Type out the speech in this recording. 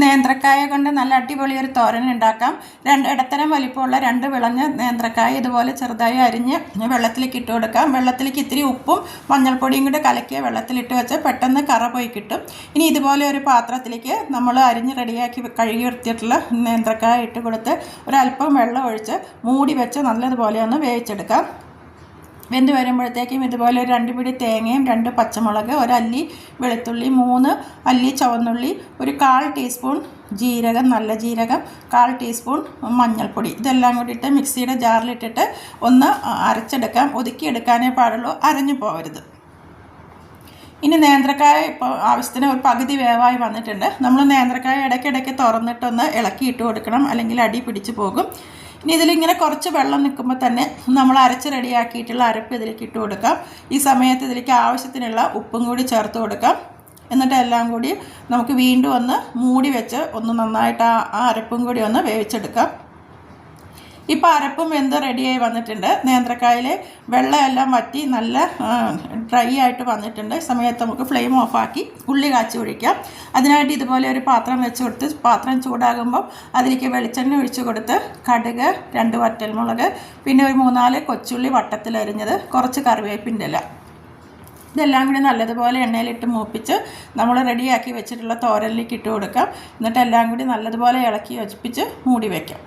നേന്ത്രക്കായ കൊണ്ട് നല്ല അടിപൊളി ഒരു തോരൻ ഉണ്ടാക്കാം. രണ്ട് ഇടത്തരം വലിപ്പമുള്ള രണ്ട് വിളഞ്ഞ നേന്ത്രക്കായ ഇതുപോലെ ചെറുതായി അരിഞ്ഞ് വെള്ളത്തിലേക്ക് ഇട്ട് കൊടുക്കാം. വെള്ളത്തിലേക്ക് ഇത്തിരി ഉപ്പും മഞ്ഞൾപ്പൊടിയും കൂടെ കലക്കിയ വെള്ളത്തിലിട്ട് വെച്ച് പെട്ടെന്ന് കറ പോയി കിട്ടും. ഇനി ഇതുപോലെ ഒരു പാത്രത്തിലേക്ക് നമ്മൾ അരിഞ്ഞ് റെഡിയാക്കി കഴുകി വൃത്തിയിട്ടുള്ള നേന്ത്രക്കായ ഇട്ട് കൊടുത്ത് ഒരല്പം വെള്ളം ഒഴിച്ച് മൂടി വെച്ച് നല്ലതുപോലെ ഒന്ന് വേവിച്ചെടുക്കാം. വെന്ത് വരുമ്പോഴത്തേക്കും ഇതുപോലെ ഒരു രണ്ട് പിടി തേങ്ങയും രണ്ട് പച്ചമുളക് ഒരല്ലി വെളുത്തുള്ളി മൂന്ന് അല്ലി ചുവന്നുള്ളി ഒരു കാൽ ടീസ്പൂൺ ജീരകം നല്ല ജീരകം കാൽ ടീസ്പൂൺ മഞ്ഞൾപ്പൊടി. ഇതെല്ലാം കൂടിയിട്ട് മിക്സിയുടെ ജാറിലിട്ടിട്ട് ഒന്ന് അരച്ചെടുക്കാം. ഒതുക്കിയെടുക്കാനേ പാടുള്ളൂ അരഞ്ഞു പോകരുത്. ഇനി നേന്ത്രക്കായ ഇപ്പോൾ ആവശ്യത്തിന് ഒരു പകുതി വേവായി വന്നിട്ടുണ്ട്. നമ്മൾ നേന്ത്രക്കായ ഇടയ്ക്കിടയ്ക്ക് തുറന്നിട്ടൊന്ന് ഇളക്കിയിട്ട് കൊടുക്കണം അല്ലെങ്കിൽ അടി പിടിച്ചു പോകും. ഇനി ഇതിലിങ്ങനെ കുറച്ച് വെള്ളം നിൽക്കുമ്പോൾ തന്നെ നമ്മൾ അരച്ച് റെഡിയാക്കിയിട്ടുള്ള അരപ്പ് ഇതിലേക്ക് ഇട്ട് കൊടുക്കാം. ഈ സമയത്ത് ഇതിലേക്ക് ആവശ്യത്തിനുള്ള ഉപ്പും കൂടി ചേർത്ത് കൊടുക്കാം. എന്നിട്ട് എല്ലാം കൂടി നമുക്ക് വീണ്ടും ഒന്ന് മൂടി വെച്ച് ഒന്ന് നന്നായിട്ട് ആ അരപ്പും കൂടി ഒന്ന് വേവിച്ചെടുക്കാം. ഇപ്പോൾ അരപ്പും വെന്ത് റെഡിയായി വന്നിട്ടുണ്ട്. നേന്ത്രക്കായിൽ വെള്ളമെല്ലാം വറ്റി നല്ല ഡ്രൈ ആയിട്ട് വന്നിട്ടുണ്ട്. സമയത്ത് നമുക്ക് ഫ്ലെയിം ഓഫാക്കി ഉള്ളി കാച്ചി ഒഴിക്കാം. അതിനായിട്ട് ഇതുപോലെ ഒരു പാത്രം വെച്ച് കൊടുത്ത് പാത്രം ചൂടാകുമ്പോൾ അതിലേക്ക് വെളിച്ചെണ്ണ ഒഴിച്ച് കൊടുത്ത് കടുക് രണ്ട് വറ്റൽമുളക് പിന്നെ ഒരു മൂന്നാൽ കൊച്ചുള്ളി വട്ടത്തിലരിഞ്ഞത് കുറച്ച് കറിവേപ്പിന്റെ ഇല. ഇതെല്ലാം കൂടി നല്ലതുപോലെ എണ്ണയിലിട്ട് മൂപ്പിച്ച് നമ്മൾ റെഡിയാക്കി വെച്ചിട്ടുള്ള തോരലിലേക്ക് ഇട്ട് കൊടുക്കാം. എന്നിട്ട് എല്ലാം കൂടി നല്ലതുപോലെ ഇളക്കി യോജിപ്പിച്ച് മൂടി വയ്ക്കാം